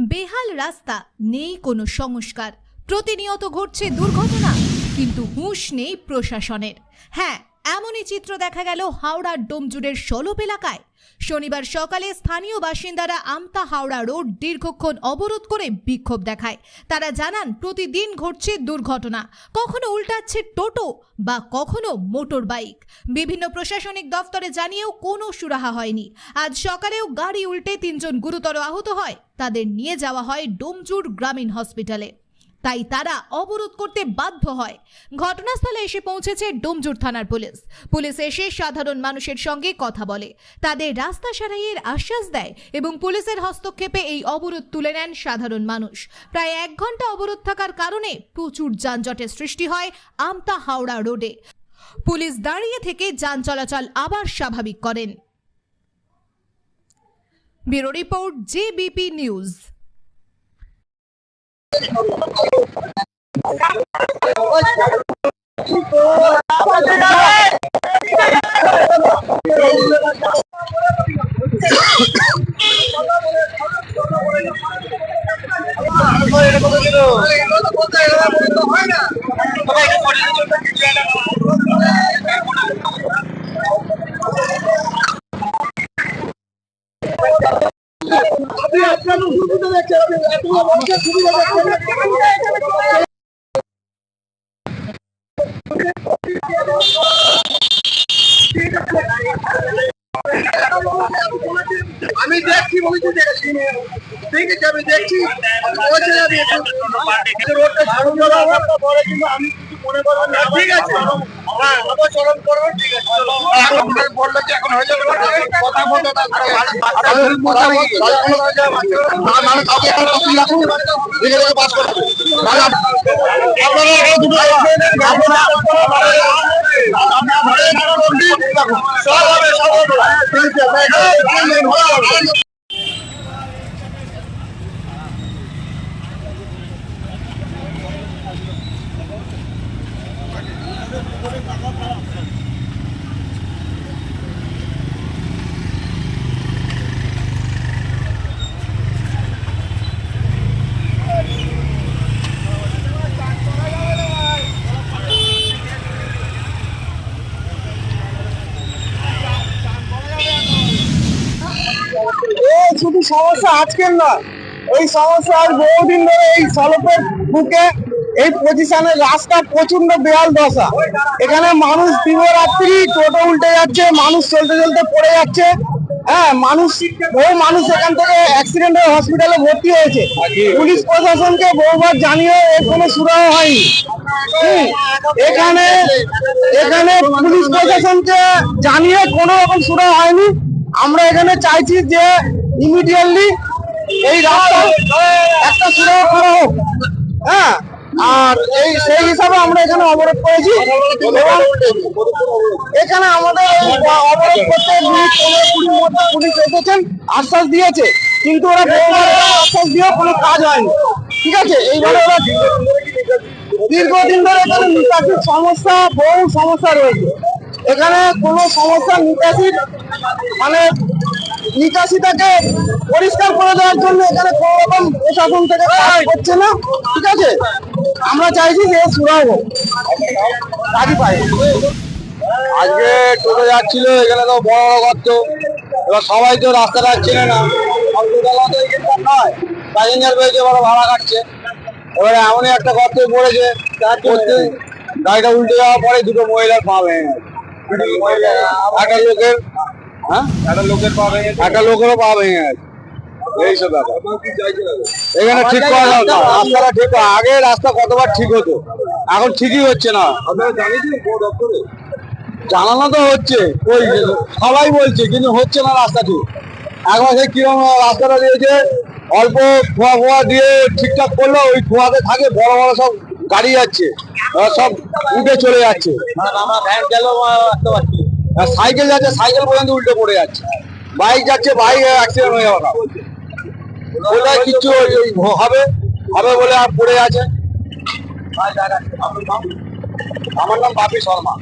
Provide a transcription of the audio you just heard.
বেহাল রাস্তা নেই কোনো সংস্কার। প্রতিনিয়ত ঘটছে দুর্ঘটনা কিন্তু হুঁশ নেই প্রশাসনের। হ্যাঁ এমনই চিত্র দেখা গেল হাওড়ার ডোমজুড়ের সলপ এলাকায়। শনিবার সকালে স্থানীয় বাসিন্দারা আমতা হাওড়া রোড দীর্ঘক্ষণ অবরোধ করে বিক্ষোভ দেখায়। তারা জানান, প্রতিদিন ঘটছে দুর্ঘটনা। কখনো উল্টাচ্ছে টোটো বা কখনো মোটর বাইক বিভিন্ন প্রশাসনিক দফতরে জানিয়েও কোনো সুরাহা হয়নি। আজ সকালেও গাড়ি উল্টে তিনজন গুরুতর আহত হয়। তাদের নিয়ে যাওয়া হয় ডোমজুর গ্রামীণ হসপিটালে। তাই তারা অবরোধ করতে বাধ্য হয়। ঘটনাস্থলে এসে পৌঁছেছে ডোমজুর থানার পুলিশ। পুলিশ এসে সাধারণ মানুষের সঙ্গে কথা বলে। তাদের রাস্তা সারাইয়ের আশ্বাস দেয় এবং পুলিশের হস্তক্ষেপে এই অবরোধ তুলে নেন সাধারণ মানুষ। প্রায় এক ঘণ্টা অবরোধ থাকার কারণে প্রচুর যানজটের সৃষ্টি হয় আমতা হাওড়া রোডে। পুলিশ দাঁড়িয়ে থেকে যান চলাচল আবার স্বাভাবিক করেন। Bureau report JBP news. Gracias. আমি দেখছি বলছি দেখছি ঠিক আমি দেখছি। পৌঁছে যাবি রোডটা ঝাড়ু দেওয়া হবে। পরে কিন্তু আমি কিছু মনে করব না ঠিক আছে। হ্যাঁ আবার চরম করব ঠিক আছে এখন বলল যে এখন হয়ে যাবে কথা বলতে সব হবে সব হবে এ শুধু সমস্যা আজকের নয় এই সমস্যা আজ বহুদিন ধরে এই সলপের বুকে, এই পজিশনের রাস্তা প্রচণ্ড বেহাল দশা। এখানে মানুষ দিবরাত্রি টোটো উল্টে যাচ্ছে, মানুষ চলতে চলতে পড়ে যাচ্ছে। হ্যাঁ মানুষ, বহু মানুষ এখান থেকে অ্যাক্সিডেন্ট হয়ে হসপিটালে ভর্তি হয়েছে। পুলিশ প্রশাসনকে বহুবার জানিয়ে এর কোনো সুরাহা হয়নি। এখানে এখানে পুলিশ প্রশাসনকে জানিয়ে কোনো রকম সুরাহা হয়নি। আমরা এখানে চাইছি যে ইমিডিয়েটলি এই রাস্তা একটা সুরাহা করা হোক। হ্যাঁ? আর এই, সেই হিসাবে আমরা এখানে অবরোধ করেছি। এবং এখানে আমাদের অবরোধ করতে পনেরো কুড়ির মধ্যে পুলিশ এসেছেন, আশ্বাস দিয়েছে। কিন্তু ওরা আশ্বাস দিয়েও কোনো কাজ হয়নি। ঠিক আছে? এইভাবে ওরা দীর্ঘদিন ধরে এখানে নিকাশির সমস্যা, বহু সমস্যা রয়েছে। এখানে কোনো সমস্যা নিকাশির মানে নিকাশিটাকে পরিষ্কার করে দেওয়ার জন্য এখানে কোনো রকম প্রশাসন থেকে কাজ করছে না। ঠিক আছে? আমরা চাইছি যে সুরাহ রাজি পাই আজকে টোটো যাচ্ছিল এখানে তো বড় বড় গর্ত। এবার সবাই তো রাস্তাটা চেনে না। টোটোলা তো এখানকার নয়। প্যাসেঞ্জার পেয়েছে বড় ভাড়া কাটছে এবারে এমনই একটা গর্তে পড়েছে গাড়িটা উল্টে যাওয়ার পরে দুটো মহিলার পা ভেঙে একটা লোকের হ্যাঁ? একটা লোকের পা ভেঙে একটা লোকেরও পা ভেঙে গেছে। এইসব ব্যাপার। এখানে ঠিক করা দরকার রাস্তাটা ঠিক আগে রাস্তা কতবার ঠিক হতো? এখন ঠিকই হচ্ছে না। আপনারা জানিয়েছেন দপ্তরে? জানানো তো হচ্ছে। ওই সবাই বলছে কিন্তু হচ্ছে না রাস্তা ঠিক। একবার সে কীরকম রাস্তাটা দিয়েছে অল্প খোয়া ফোয়া দিয়ে ঠিকঠাক করল ওই খোয়াতে থাকে বড় বড় সব গাড়ি যাচ্ছে। সব উঠে চলে যাচ্ছে। আর সাইকেল যাচ্ছে, সাইকেল পর্যন্ত উল্টে পড়ে যাচ্ছে। বাইক যাচ্ছে, বাইক অ্যাক্সিডেন্ট হয়ে যাওয়া কোথায় ওই হবে হবে বলে আর পড়ে আছে। আমার নাম বাপি শর্মা।